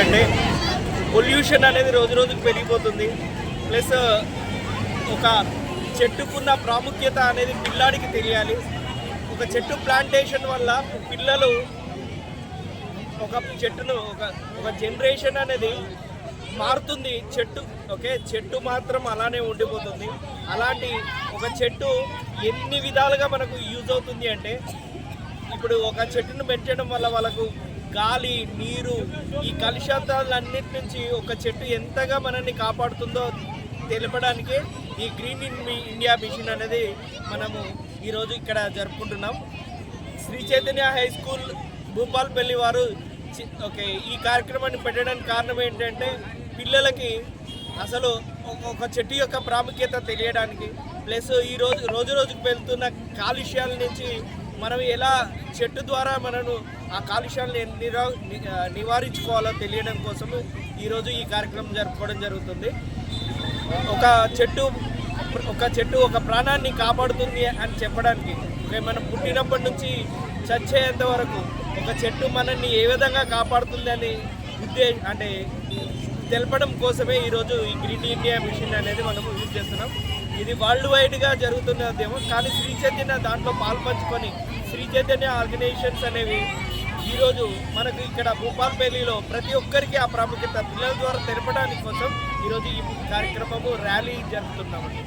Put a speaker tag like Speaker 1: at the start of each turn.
Speaker 1: ఏంటంటే పొల్యూషన్ అనేది రోజు రోజుకు పెరిగిపోతుంది. ప్లస్ ఒక చెట్టుకున్న ప్రాముఖ్యత అనేది పిల్లాడికి తెలియాలి. ఒక చెట్టు ప్లాంటేషన్ వల్ల పిల్లలు ఒక చెట్టును ఒక ఒక జనరేషన్ అనేది మారుతుంది. చెట్టు ఓకే చెట్టు మాత్రం అలానే ఉండిపోతుంది. అలాంటి ఒక చెట్టు ఎన్ని విధాలుగా మనకు యూజ్ అవుతుంది అంటే ఇప్పుడు ఒక చెట్టును పెంచడం వల్ల వాళ్ళకు గాలి నీరు ఈ కలుషితాలన్నిటి నుంచి ఒక చెట్టు ఎంతగా మనల్ని కాపాడుతుందో తెలపడానికి ఈ గ్రీన్ ఇన్ ఇండియా మిషన్ అనేది మనము ఈరోజు ఇక్కడ జరుపుకుంటున్నాం. శ్రీ చైతన్య హై స్కూల్ భూపాల్పల్లి వారు చి- ఓకే ఈ కార్యక్రమాన్ని పెట్టడానికి కారణం ఏంటంటే పిల్లలకి అసలు ఒక- ఒక చెట్టు యొక్క ప్రాముఖ్యత తెలియడానికి ప్లస్ ఈ రోజు రోజు రోజుకు వెళ్తున్న కాలుష్యాల నుంచి మనం ఎలా చెట్టు ద్వారా మనను ఆ కాలుష్యాన్ని నిరా నివారించుకోవాలో తెలియడం కోసం ఈరోజు ఈ కార్యక్రమం జరుపుకోవడం జరుగుతుంది. ఒక చెట్టు ఒక చెట్టు ఒక ప్రాణాన్ని కాపాడుతుంది అని చెప్పడానికి మనం పుట్టినప్పటి నుంచి చచ్చేంత వరకు ఒక చెట్టు మనల్ని ఏ విధంగా కాపాడుతుంది అని ఉద్దేశ అంటే తెలపడం కోసమే ఈరోజు ఈ గ్రీన్ ఇండియా మిషన్ అనేది మనం యూజ్ చేస్తున్నాం. ఇది వరల్డ్ వైడ్గా జరుగుతున్నదేమో కానీ శ్రీ చైతన్య దాంట్లో పాల్పంచుకొని శ్రీ చైతన్య ఆర్గనైజేషన్స్ అనేవి ఈరోజు మనకు ఇక్కడ భూపాల్పల్లిలో ప్రతి ఒక్కరికి ఆ ప్రాముఖ్యత పిల్లల ద్వారా తెలపడానికి కోసం ఈరోజు ఈ కార్యక్రమము ర్యాలీ జరుపుతున్నామండి.